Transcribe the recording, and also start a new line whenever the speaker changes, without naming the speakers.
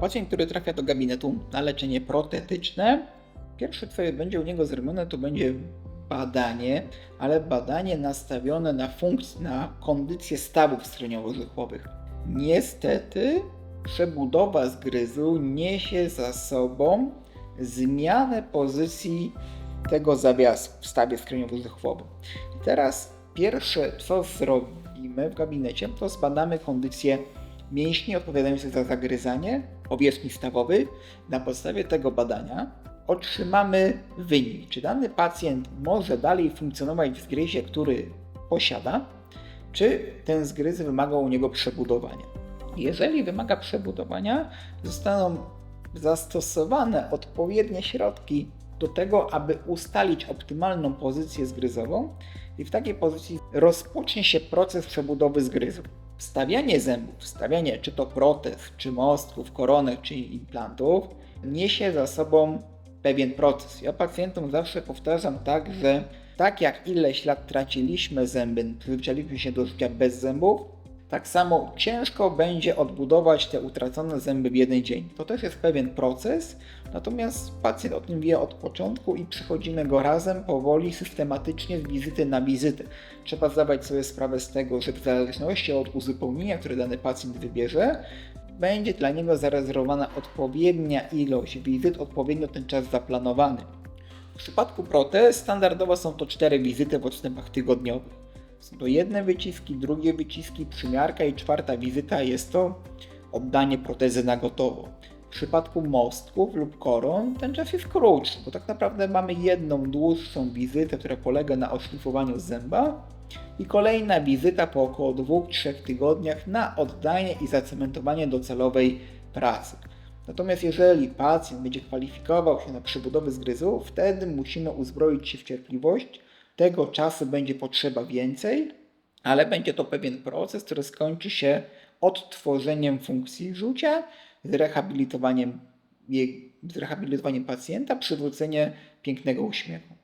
Pacjent, który trafia do gabinetu na leczenie protetyczne, pierwsze co będzie u niego zrobione to będzie badanie, ale badanie nastawione na funkcję, na kondycję stawów skroniowo-żuchłowych. Niestety przebudowa zgryzu niesie za sobą zmianę pozycji tego zawiasu w stawie skroniowo-żuchwowym. I teraz pierwsze co zrobimy w gabinecie to zbadamy kondycję mięśni odpowiadających za zagryzanie powierzchni stawowych. Na podstawie tego badania otrzymamy wynik, czy dany pacjent może dalej funkcjonować w zgryzie, który posiada, czy ten zgryz wymaga u niego przebudowania. Jeżeli wymaga przebudowania, zostaną zastosowane odpowiednie środki do tego, aby ustalić optymalną pozycję zgryzową i w takiej pozycji rozpocznie się proces przebudowy zgryzu. Wstawianie zębów, wstawianie czy to protez, czy mostków, koronek, czy implantów niesie za sobą pewien proces. Ja pacjentom zawsze powtarzam tak, że tak jak ileś lat traciliśmy zęby, przyzwyczailiśmy się do życia bez zębów, tak samo ciężko będzie odbudować te utracone zęby w jeden dzień. To też jest pewien proces, natomiast pacjent o tym wie od początku i przychodzimy go razem, powoli, systematycznie z wizyty na wizytę. Trzeba zdawać sobie sprawę z tego, że w zależności od uzupełnienia, które dany pacjent wybierze, będzie dla niego zarezerwowana odpowiednia ilość wizyt, odpowiednio ten czas zaplanowany. W przypadku protez standardowo są to cztery wizyty w odstępach tygodniowych. To jedne wyciski, drugie wyciski, przymiarka i czwarta wizyta jest to oddanie protezy na gotowo. W przypadku mostków lub koron ten czas jest krótszy, bo tak naprawdę mamy jedną dłuższą wizytę, która polega na oszlifowaniu zęba i kolejna wizyta po około 2-3 tygodniach na oddanie i zacementowanie docelowej pracy. Natomiast jeżeli pacjent będzie kwalifikował się na przebudowę zgryzu, wtedy musimy uzbroić się w cierpliwość. Tego czasu będzie potrzeba więcej, ale będzie to pewien proces, który skończy się odtworzeniem funkcji rzucia, z rehabilitowaniem, jej- z rehabilitowaniem pacjenta, przywrócenie pięknego uśmiechu.